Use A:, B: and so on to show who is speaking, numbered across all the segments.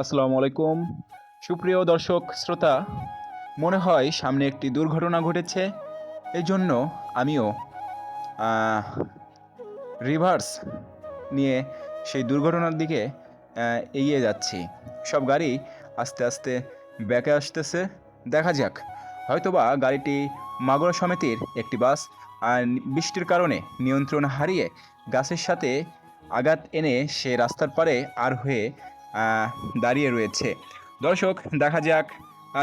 A: আসসালামু আলাইকুম। সুপ্রিয় দর্শক, শ্রোতা, মনে হয় সামনে একটি দুর্ঘটনা ঘটেছে। এই জন্য আমিও রিভার্স নিয়ে সেই দুর্ঘটনার দিকে এগিয়ে যাচ্ছি। সব গাড়ি আস্তে আস্তে ব্যাকে আসতেছে। দেখা যাক, হয়তোবা গাড়িটি মাগুরা সমিতির একটি বাস বৃষ্টির কারণে নিয়ন্ত্রণ হারিয়ে গাছের সাথে আঘাত এনে সে রাস্তার পারে আর হয়ে দাঁড়িয়ে রয়েছে। দর্শক, দেখা যাক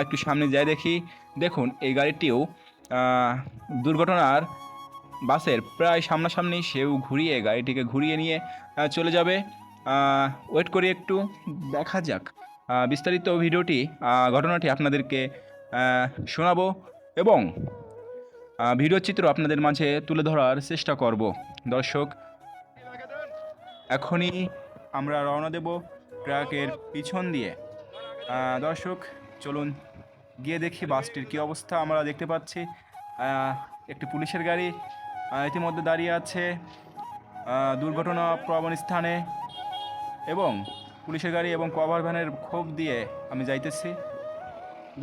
A: একটু সামনে যাই দেখি। দেখুন, এই গাড়িটিও দুর্ঘটনার বাসের প্রায় সামনাসামনি সেও ঘুরিয়ে, গাড়িটিকে ঘুরিয়ে নিয়ে চলে যাবে। ওয়েট করি একটু, দেখা যাক। বিস্তারিত ভিডিওটি ঘটনাটি আপনাদেরকে শোনাবো এবং ভিডিও চিত্র আপনাদের মাঝে তুলে ধরার চেষ্টা করব। দর্শক, এখনই আমরা রওনা দেব ট্রাকের পিছন দিয়ে। দর্শক, চলুন গিয়ে দেখি বাসটির কী অবস্থা। আমরা দেখতে পাচ্ছি একটি পুলিশের গাড়ি ইতিমধ্যে দাঁড়িয়ে আছে দুর্ঘটনা প্রবণ স্থানে এবং পুলিশের গাড়ি এবং কভার ভ্যানের ক্ষোভ দিয়ে আমি যাইতেছি।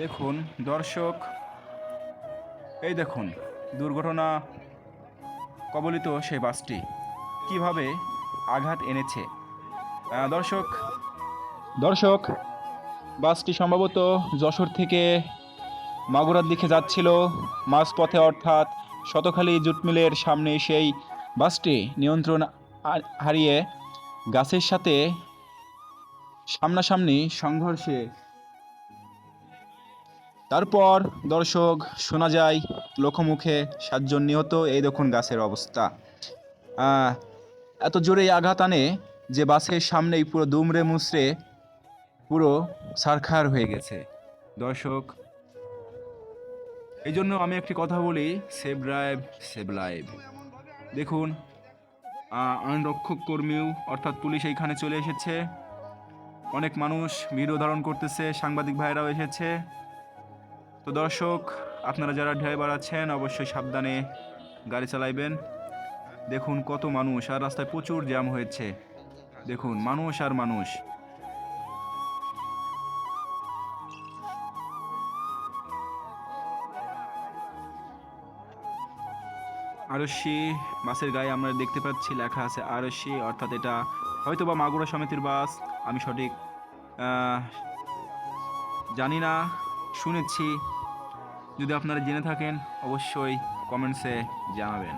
A: দেখুন, দর্শক, এই দেখুন, দুর্ঘটনা কবলিত সেই বাসটি। কীভাবে আঘাত এনেছে? দর্শক দর্শক, বাসটি সম্ভবত যশোর থেকে মাগুরার দিকে যাচ্ছিল। মাঝপথে অর্থাৎ শতখালী জুট মিলের সামনে সেই বাসটি নিয়ন্ত্রণ হারিয়ে গাছের সাথে সামনাসামনি সংঘর্ষে। তারপর দর্শক, শোনা যায় লোকমুখে সাতজন নিহত। এই দেখুন গাছের অবস্থা। এত জোরে আঘাত আনে যে বাসের সামনেই পুরো দুমড়ে মুচড়ে পুরো সারখার হয়ে গেছে। দর্শক এই জন্য আমি একটি কথা বলি সেভ ড্রাইভ সেভ লাইভ দেখুন আইনরক্ষক কর্মীও, অর্থাৎ পুলিশ এইখানে চলে এসেছে। অনেক মানুষ ভিডিও ধারণ করতেছে, সাংবাদিক ভাইরাও এসেছে। তো দর্শক, আপনারা যারা ড্রাইভার আছেন, অবশ্যই সাবধানে গাড়ি চালাইবেন। দেখুন কত মানুষ, আর রাস্তায় প্রচুর জ্যাম হয়েছে। দেখুন, মানুষ আর মানুষ। আরশি বাসের গায়ে আমরা দেখতে পাচ্ছি, লেখা আছে আরশি, অর্থাৎ এটা হয়তো বা মাগুরা সমিতির বাস, আমি সঠিক জানি না, শুনেছি। যদি আপনারা জেনে থাকেন, অবশ্যই কমেন্টসে জানাবেন।